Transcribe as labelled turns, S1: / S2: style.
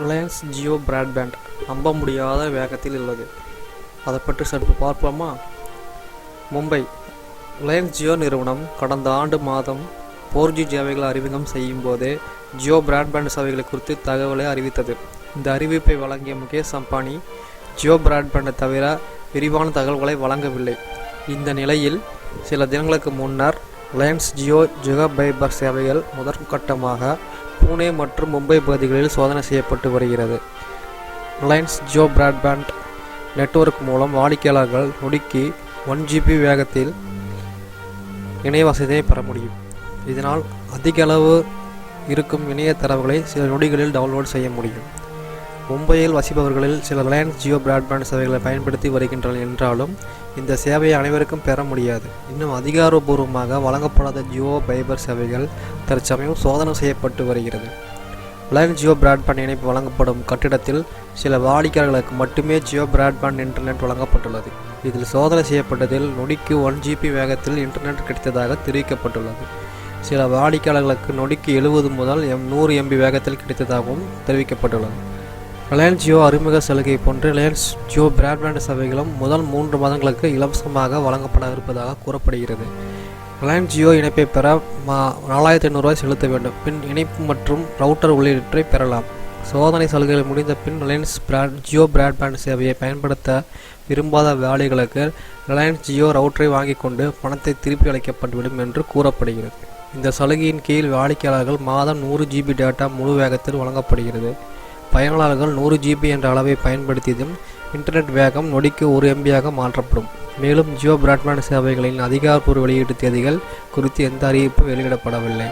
S1: Reliance Jio broadband நம்ப முடியாத வேகத்தில் உள்ளது. அதை பற்றி சற்று பார்ப்போமா? மும்பை ரிலையன்ஸ் ஜியோ நிறுவனம் கடந்த ஆண்டு மாதம் ஃபோர் ஜி சேவைகளை அறிமுகம் செய்யும் போதே ஜியோ பிராட்பேண்ட் சேவைகளை குறித்து தகவலை அறிவித்தது. இந்த அறிவிப்பை வழங்கிய முகேஷ் அம்பானி ஜியோ பிராட்பேண்டை தவிர விரிவான தகவல்களை வழங்கவில்லை. இந்த நிலையில் சில தினங்களுக்கு முன்னர் ரிலையன்ஸ் ஜியோ ஜிகா பைபர் சேவைகள் முதற்கட்டமாக புனே மற்றும் மும்பை பகுதிகளில் சோதனை செய்யப்பட்டு வருகிறது. ரிலையன்ஸ் ஜியோ பிராட்பேண்ட் நெட்வொர்க் மூலம் வாடிக்கையாளர்கள் நொடிக்கு ஒன் ஜிபி வேகத்தில் இணைய வசதியை பெற முடியும். இதனால் அதிக அளவு இருக்கும் இணைய தரவுகளை சில நொடிகளில் டவுன்லோட் செய்ய முடியும். மும்பையில் வசிப்பவர்களில் சில ரிலையன்ஸ் ஜியோ பிராட்பேண்ட் சேவைகளை பயன்படுத்தி வருகின்றனர் என்றாலும் இந்த சேவையை அனைவருக்கும் பெற முடியாது. இன்னும் அதிகாரப்பூர்வமாக வழங்கப்படாத ஜியோ பைபர் சேவைகள் தற்சமயம் சோதனை செய்யப்பட்டு வருகிறது. ரிலையன்ஸ் ஜியோ பிராட்பேண்ட் இணைப்பு வழங்கப்படும் கட்டிடத்தில் சில வாடிக்கையாளர்களுக்கு மட்டுமே ஜியோ பிராட்பேண்ட் இன்டர்நெட் வழங்கப்பட்டுள்ளது. இதில் சோதனை செய்யப்பட்டதில் நொடிக்கு ஒன் ஜிபி வேகத்தில் இன்டர்நெட் கிடைத்ததாக தெரிவிக்கப்பட்டுள்ளது. சில வாடிக்கையாளர்களுக்கு நொடிக்கு எழுபது முதல் எம் நூறு எம்பி வேகத்தில் கிடைத்ததாகவும் தெரிவிக்கப்பட்டுள்ளது. ரிலையன்ஸ் ஜியோ அறிமுக சலுகை போன்று ரிலையன்ஸ் ஜியோ பிராட்பேண்ட் சேவைகளும் முதல் மூன்று மாதங்களுக்கு இலவசமாக வழங்கப்பட இருப்பதாக கூறப்படுகிறது. ரிலையன்ஸ் ஜியோ இணைப்பை பெற மா நாலாயிரத்தி ஐநூறுரூவாய் செலுத்த வேண்டும். பின் இணைப்பு மற்றும் ரவுட்டர் உள்ளிட்டவை பெறலாம். சோதனை சலுகைகள் முடிந்த பின் ரிலையன்ஸ் பிராட் ஜியோ பிராட்பேண்ட் சேவையை பயன்படுத்த விரும்பாத வேலைகளுக்கு ரிலையன்ஸ் ஜியோ ரவுட்டரை வாங்கிக் கொண்டு பணத்தை திருப்பி அளிக்கப்பட்டுவிடும் என்று கூறப்படுகிறது. இந்த சலுகையின் கீழ் வாடிக்கையாளர்கள் மாதம் நூறு ஜிபி டேட்டா முழு வேகத்தில் வழங்கப்படுகிறது. பயனாளர்கள் நூறு ஜிபி என்ற அளவை பயன்படுத்தியதும் இன்டர்நெட் வேகம் நொடிக்கு ஒரு எம்பியாக மாற்றப்படும். மேலும் ஜியோ பிராட்பேண்ட் சேவைகளின் அதிகாரப்பூர்வ வெளியீட்டு தேதிகள் குறித்து எந்த அறிவிப்பும் வெளியிடப்படவில்லை.